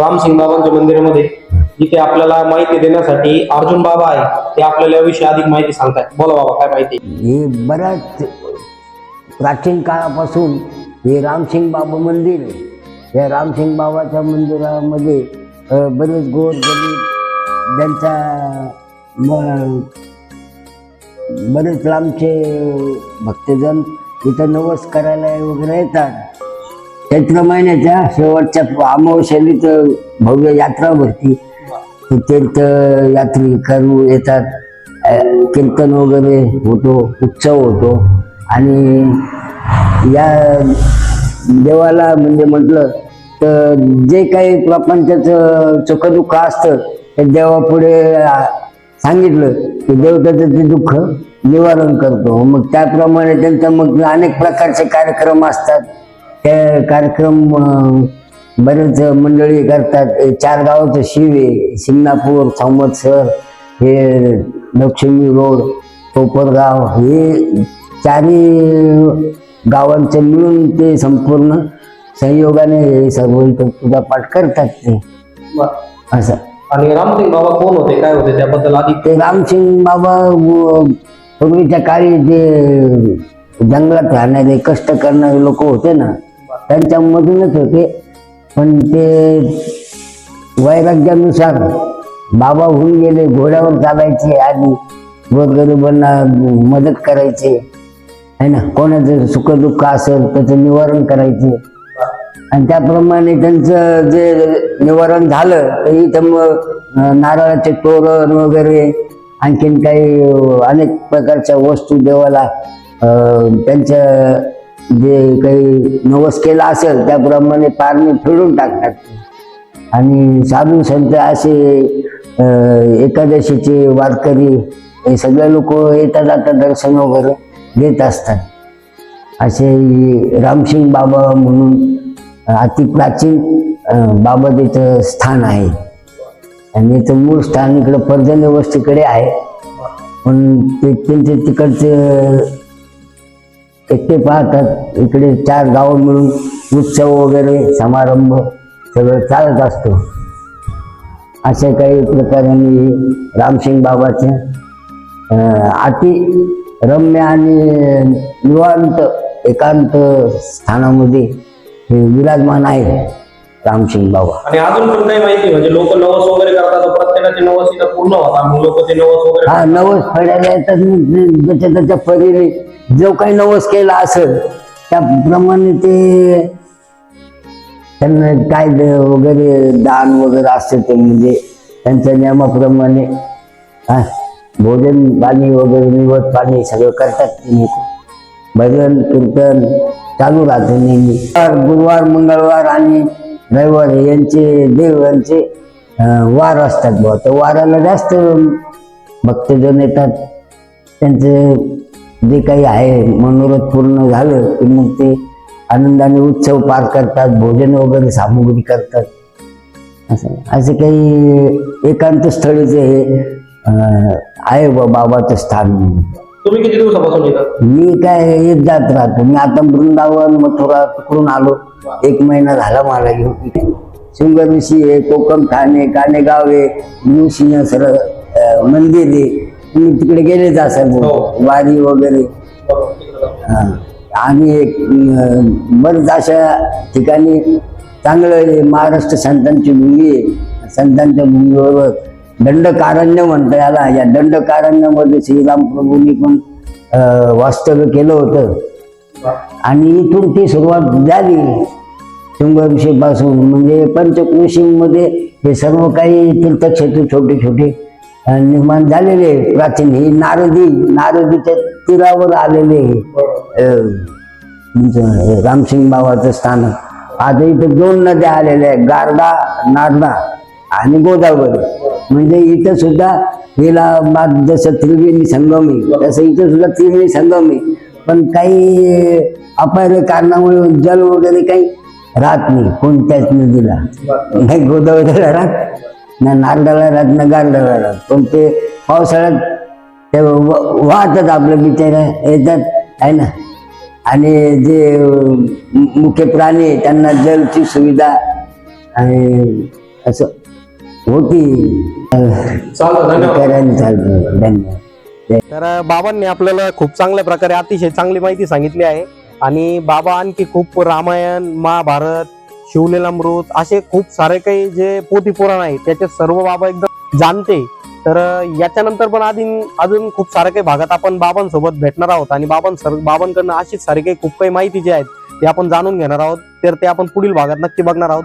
रामसिंग बाबांच्या मंदिरामध्ये जिथे आपल्याला माहिती देण्यासाठी अर्जुन बाबा आहे ते आपल्याला याविषयी अधिक माहिती सांगतात बोला बाबा काय माहिती? हे बऱ्याच प्राचीन काळापासून हे रामसिंग बाबा मंदिर आहे. या रामसिंग बाबाच्या मंदिरामध्ये बरेच गोर गरीब ज्यांचा बरेच लांबचे भक्तजन इथं नवस करायला वगैरे येतात. चैत्र महिन्याच्या शेवटच्या अमावस्यालीत भव्य यात्रा भरती. ते तीर्थ यात्री करू येतात. कीर्तन वगैरे होतो उत्सव होतो. आणि या देवाला म्हणजे म्हटलं तर जे काही प्रपंचाचं सुखदुःख असतं ते देवापुढे सांगितलं की देव त्याचं ते दुःख निवारण करतो. मग त्याप्रमाणे त्यांचं मग अनेक प्रकारचे कार्यक्रम असतात. ते कार्यक्रम बरेच मंडळी करतात. चार गावाचं शिवे शिंगणापूर संवत्सर हे लक्ष्मी रोड कोपरगाव हे चारही गावांचे मिळून ते संपूर्ण संयोगाने हे सर्व इथं पूजापाठ करतात ते. असं. आणि रामसिंग बाबा कोण होते? काय होते त्याबद्दल अधिक ते रामसिंग बाबा पूर्वीच्या काळी जे जंगलात राहणारे कष्ट करणारे लोक होते ना त्यांच्यामधूनच होते. पण ते वैराग्यानुसार बाबा होऊन गेले घोड्यावर चालायचे आणि गोरगरिबांना मदत करायचे. है ना? कोणाचं सुखदुःख असेल त्याचं निवारण करायचे. आणि त्याप्रमाणे त्यांचं जे निवारण झालं तर इथं मग नारळाचे तोरण वगैरे आणखीन काही अनेक प्रकारच्या वस्तू देवाला त्यांच्या जे काही नवस केला असेल त्याप्रमाणे पारणे फिरून टाकतात. आणि साधू संत असे एकादशीचे वारकरी हे सगळे लोक येता जाता दर्शन वगैरे देत असतात. असे रामसिंग बाबा म्हणून अति प्राचीन बाबा तिथं स्थान आहे. आणि इथं मूळ स्थान इकडं पर्जन्य वस्तीकडे आहे. पण ते त्यांचे तिकडचं एकटे पाहतात. इकडे चार गावं मिळून उत्सव वगैरे समारंभ सगळं चालत असतो. अशा काही प्रकाराने रामसिंग बाबाच्या अति रम्य आणि निवांत एकांत स्थानामध्ये हे विराजमान आहे. रामसिंग बाबा. आणि अजून पण काही माहिती म्हणजे लोक नवस वगैरे करतात प्रत्येकाचे नवस इथं पूर्ण होतात. मग लोक ते नवस वगैरे हा नवस फेडायला येतात मग ज्याच्या त्याच्या परीने जो काही नवस केला असेल त्याप्रमाणे ते त्यांना काय वगैरे दान वगैरे असते ते म्हणजे त्यांच्या नियमाप्रमाणे हा भोजन पाणी वगैरे निवड पाणी सगळं करतात ते लोक. भजन कीर्तन चालू राहते नेहमी. वार, गुरुवार मंगळवार आणि रविवार यांचे देव यांचे वार असतात बुवा. त्या वाराला जास्त भक्तजन येतात. त्यांचे जे काही आहे मनोरथ पूर्ण झालं की मग ते आनंदाने उत्सव पार करतात भोजन वगैरे सामुग्री करतात. असं. असे काही एकांत स्थळीचे हे आहे बाबाचं स्थान म्हणून. तुम्ही किती दिवसापासून येतात? मी काय येत जात राहतो. मी आता वृंदावन मथुरा तिकडून आलो. एक महिना झाला मला घेऊन शृंगर ऋषी आहे कोकम ठाणे कानेगाव आहे नृसिंह सर अं, मंदिर आहे. तुम्ही तिकडे गेलेच असाल हो. वारी वगैरे. हा. आणि एक बरेच अशा ठिकाणी चांगलं. महाराष्ट्र संतांची भूमी आहे. संतांच्या भूमीवर दंडकारण्य म्हणता याला. या दंडकारण्यामध्ये श्रीराम प्रभूंनी पण वास्तव्य केलं होतं. आणि इथून ती सुरुवात झाली. शृंगऋषीपासून म्हणजे पंचकृषीमध्ये हे सर्व काही तीर्थक्षेत्र छोटे छोटे निर्माण झालेले आहे. प्राचीन हे नारदी नारदीच्या तीरावर आलेले अं, रामसिंग बाबाचं स्थान. आता इथं दोन नद्या आलेल्या आहेत. गारडा नारदा आणि गोदावरी. म्हणजे इथं सुद्धा हिला बाद जसं त्रिवेणी संगम आहे तसं इथं सुद्धा त्रिवेणी संगम. आहे पण काही अपाय कारणामुळे जल वगैरे काही राहत नाही कोणत्याच नदीला. नाही गोदावरीला राहत ना नारदाला राहत ना गारदाला राहत. पण ते पावसाळ्यात ते व- वाहतात आपलं बिचारा येतात आहे ना? आणि जे मुख्य प्राणी आहे, त्यांना जलची सुविधा आणि असं. होती धन्यवाद. तर बाबांनी आपल्याला खूप चांगल्या प्रकारे अतिशय चांगली माहिती सांगितली आहे. आणि बाबा आणखी खूप रामायण महाभारत शिवलीलामृत असे खूप सारे काही जे पोथी पुराण आहे त्याचे सर्व बाबा एकदम जाणते. तर याच्यानंतर पण आधी अजून खूप साऱ्या काही भागात आपण बाबांसोबत भेटणार आहोत. आणि बाबां सर बाबांकडनं अशीच सारी काही खूप काही माहिती जी आहेत ते आपण जाणून घेणार आहोत. तर ते आपण पुढील भागात नक्की बघणार आहोत.